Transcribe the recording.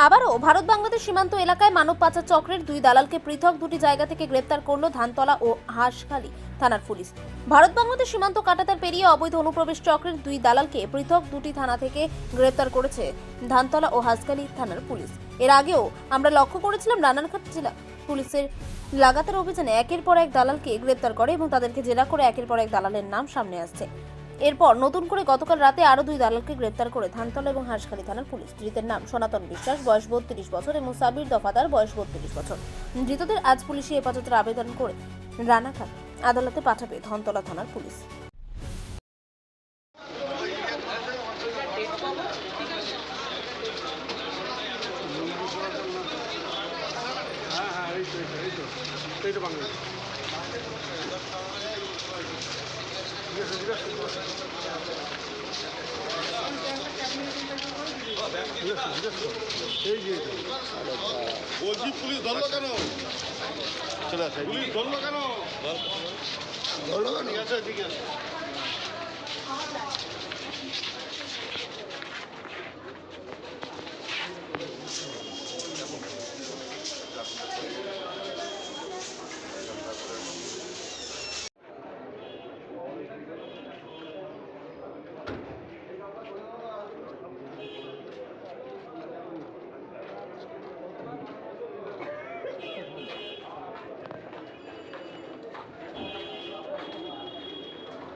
আবারও ভারত বাংলাদেশ সীমান্ত এলাকায় মানব পাচার চক্রের দুই দালালকে পৃথক দুটি জায়গা থেকে গ্রেপ্তার করল ধানতলা ও হাঁসখালী থানার পুলিশ। ভারত বাংলাদেশ সীমান্ত কাটাতার পেরিয়ে অবৈধ অনুপ্রবেশ চক্রের দুই দালালকে পৃথক দুটি থানা থেকে গ্রেপ্তার করেছে ধানতলা ও হাঁসখালী থানার পুলিশ। এর আগেও আমরা লক্ষ্য করেছিলাম রানারঘাট জেলা পুলিশের লাগাতার অভিযানে একের পর এক দালালকে গ্রেপ্তার করে এবং তাদেরকে জেরা করে একের পর এক দালালের নাম সামনে আসছে। এরপর নতুন করে গতকাল রাতে আরও দুই দালালকে গ্রেপ্তার করে ধানতলা এবং হাঁসখালী থানার পুলিশ। ধৃতের নাম সনাতন বিশ্বাস, বয়স বত্রিশ বছর, এবং সাবির দফাদার বয়স বত্রিশ বছর। ধৃতদের আজ পুলিশি হেফাজতের আবেদন করে রানাঘাট আদালতে পাঠাবে ধনতলা থানার পুলিশ। হ্যাঁ হ্যাঁ এই তো বাংলা বলছি পুলিশ ধরলো কেন? চলে আসে। পুলিশ ধরলো কেন ধরলো কেন? ঠিক আছে ঠিক আছে।